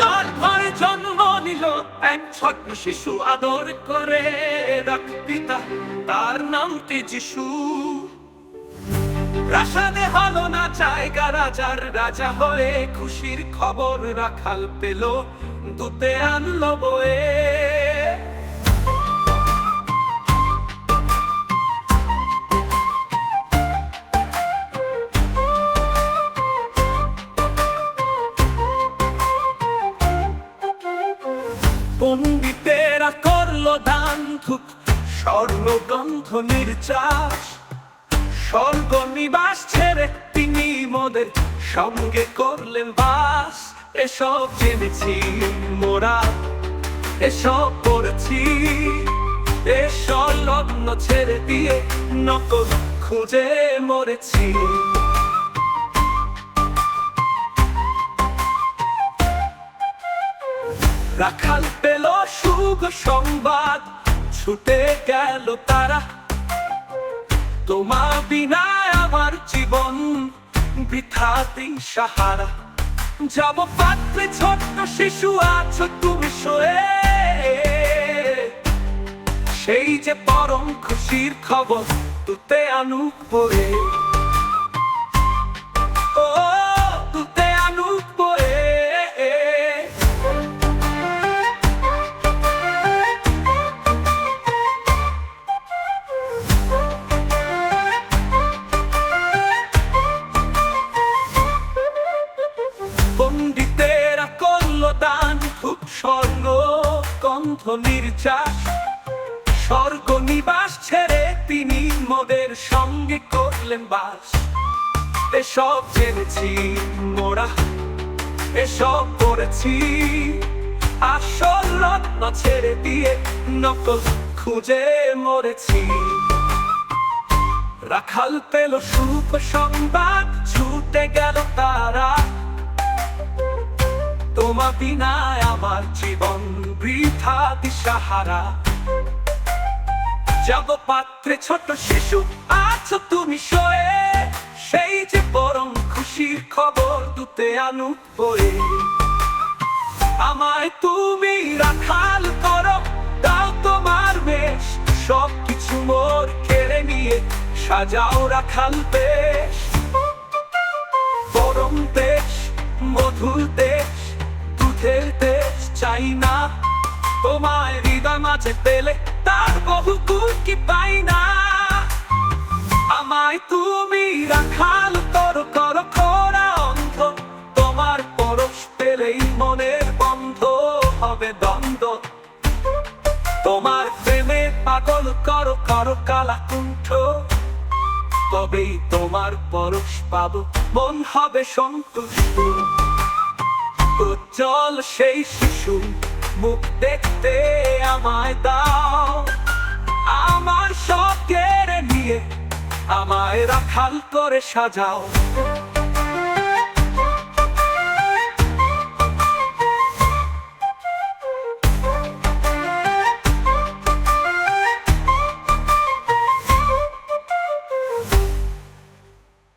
তার ঘরে জন্ম নিল এক ছোট্ট শিশু আদর করে রাখ পিতা, তার নামটি যিশু। প্রাসাদে হলো না জায়গা, রাজার রাজা হয়ে খুশির খবর রাখাল পেল, দুতে আনলো বয়ে পণ্ডিতেরা করল দান ধূপ স্বর্ণগন্ধ নির্যাস স্বর্গ নিবাস ছেড়ে তিনি মোদের সঙ্গে করলেন বাস। এসব জেনেছি মোরা, এসব করেছি এসব লগ্ন ছেড়ে দিয়ে নকল খুঁজে মরেছি। রাখাল পেল সুখ সংবাদ, ছুটে গেল তারা। তোমা বিনা আমার জীবন, বৃথাতেই সাহারা। যাব পাত্রে ছোট্ট শিশু, আছো তুমি শোয়ে। সেই যে পরম খুশির খবর, তুতে আনুক বয়ে পণ্ডিতেরা করল দান খুব স্বর্ণ কণ্ঠ নির্যাস। স্বর্গ নিবাস ছেড়ে তিনি মোদের সঙ্গে করলেন বাস। এসব জেনেছি মোরা, এসব করেছি। আসল রত্ন ছেড়ে দিয়ে নকল খুঁজে মরেছি। রাখাল পেল সুখ সংবাদ, ছুটে গেল তারা। তোমা বিনায় আমার জীবন, বৃথা দিশাহারা। যাব পাত্রে ছোট শিশু আছো তুমি সেই যে পরম খুশির খবর দুতে আনু আমায় তুমি রাখাল করো, দাও তোমার বেশ। সব কিছু মোর কেড়ে নিয়ে সাজাও রাখাল বেশ। পরম দেশ মধুর দেশ চাই না। তোমায় হৃদয় মাঝে পেলে তার বহু কি পাই না। আমায় তুমি রাখাল, করো করো, খোরা অন্ধ। তোমার পরশ পেলেই মনের বন্ধ হবে দ্বন্দ্ব। তোমার প্রেমে পাগল, করো করো কালা কুণ্ঠ তবেই তোমার পরশ পাবো, মন হবে সন্তুষ্ট। উজ্জ্বল সেই শিশু মুখ দেখতে আমায় দাও। আমার সব কেড়ে নিয়ে আমায় রাখাল করে সাজাও।